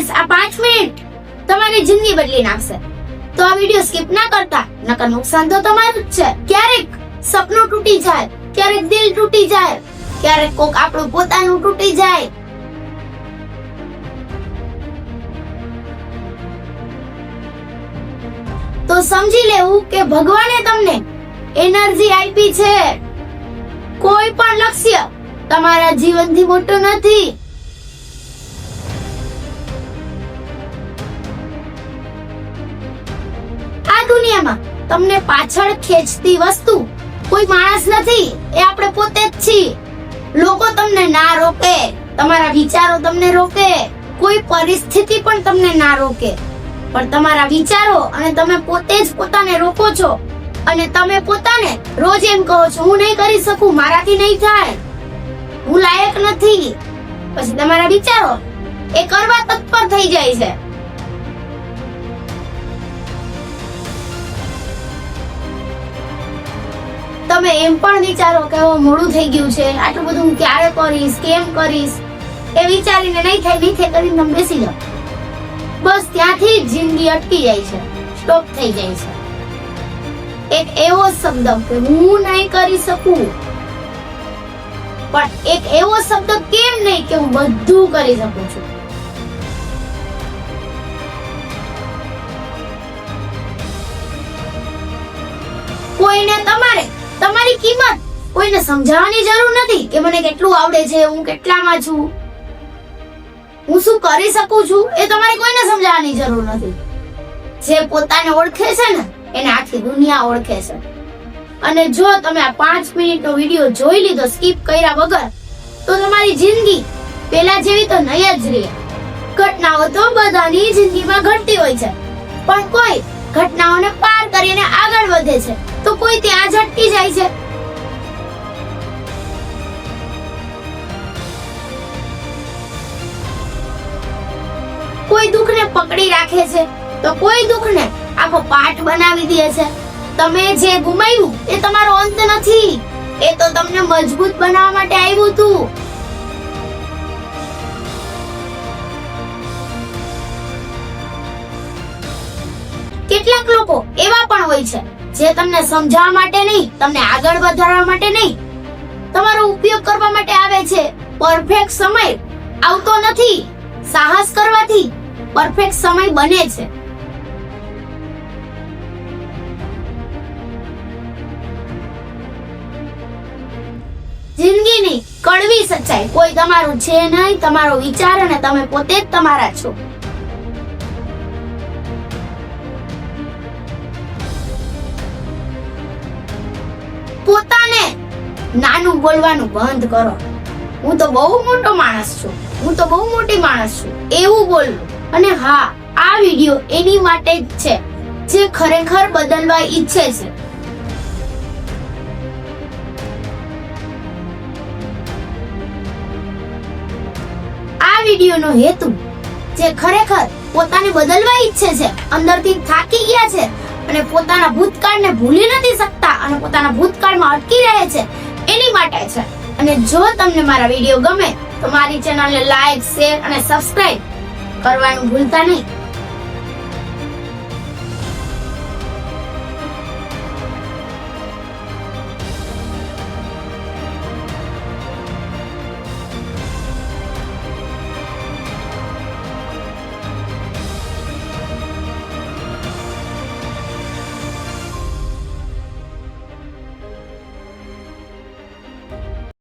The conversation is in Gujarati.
ફ્રેન્ડ્સ આ પાંચ મિનિટ. તમારી જિંદગી બદલી નાખશે. તો આ વીડિયો સ્કીપ ના કરતા, નકર નુકસાન તો તમારું જ છે. ક્યારેક સપનું તૂટી જાય, ક્યારેક દિલ તૂટી જાય, ક્યારેક કોક આપણું પોતાનું તૂટી જાય. તો સમજી લેવું કે ભગવાને તમને એનર્જી આપી છે. કોઈ પણ લક્ષ્ય તમારા જીવનથી મોટું નથી. દુનિયામાં તમને પાછળ ખેંચતી વસ્તુ કોઈ માણસ નથી, એ આપણે પોતે જ છીએ. લોકો તમને ના રોકે, તમારા વિચારો તમને રોકે, કોઈ પરિસ્થિતિ પણ તમને ના રોકે. પણ તમારા વિચારો અને તમે પોતે જ પોતાને રોકો છો અને તમે પોતાને રોજ એમ કહો છો, હું નહીં કરી શકું, મારાથી નહીં થાય. હું લાયક નથી. પછી તમારા વિચારો એ કરવા તત્પર થઈ જાય છે. તમે એમ પણ વિચારો કે હવે મોડું થઈ ગયું છે, આટલું બધું હું ક્યારે કરીશ, કેમ કરીશ? એ વિચારીને નહીં થાય નહીં થાય કરીને તમે બેસી જાઓ. બસ ત્યાંથી જિંદગી અટકી જાય છે સ્ટોપ થઈ જાય છે. એક એવો શબ્દ કે હું નહીં કરી શકું, પણ એક એવો શબ્દ કેમ નહીં કે હું બધું કરી શકું છું? કોઈને તમારે તમારી કિંમત કોઈને સમજાવવાની જરૂર નથી કે મને કેટલું આવડે છે, હું કેટલામાં છું? હું શું કરી શકું છું? એ તમારે કોઈને સમજાવવાની જરૂર નથી. જે પોતાને ઓળખે છે ને, એને આખી દુનિયા ઓળખે છે. અને જો તમે આ પાંચ મિનિટનો વીડિયો જોઈ લીધો, સ્કીપ કર્યા વગર, તો તમારી જિંદગી પેલા જેવી તો નહીં જ રહે. ઘટનાઓ તો બધાની જિંદગીમાં ઘટતી હોય છે. પણ કોઈ ઘટનાઓને પાર કરીને આગળ વધે છે. તો કોઈ ત્યાં જ અટકી જાય છે. કોઈ દુઃખને પકડી રાખે છે, તો કોઈ દુઃખને આખો પાઠ બનાવી દે છે. તમે જે ગુમાવ્યું એ તમારો અંત નથી. એ તો તમને મજબૂત બનાવવા માટે આવ્યું હતું કેટલાક લોકો એવા પણ હોય છે જે તમને સમજાવવા માટે નહીં, તમને આગળ વધારવા માટે નહીં, તમારો ઉપયોગ કરવા માટે આવે છે. પરફેક્ટ સમય આવતો નથી, સાહસ કરવાથી પરફેક્ટ સમય બને છે. જિંદગીની કડવી સચ્ચાઈ કોઈ તમારું છે નહીં, તમારો વિચાર અને તમે પોતે જ તમારા છો. પોતાને નાનું બોલવાનું બંધ કરો. હું તો બહુ મોટો માણસ છું. હું તો બહુ મોટી માણસ છું. એવું બોલવું અને હા, આ વિડિયો એની માટે જ છે, જે ખરેખર બદલવા ઈચ્છે છે. આ વિડિયોનો હેતુ, જે ખરેખર પોતાને બદલવા ઈચ્છે છે, અંદરથી થાકી ગયા છે અને પોતાના ભૂતકાળને ભૂલી નથી શકતા અને પોતાના ભૂતકાળમાં અટકી રહે છે, એની માટે છે. અને જો તમને મારા વીડિયો ગમે, તો મારી ચેનલને લાઈક શેર અને સબસ્ક્રાઇબ કરવાનું ભૂલતા નહીં.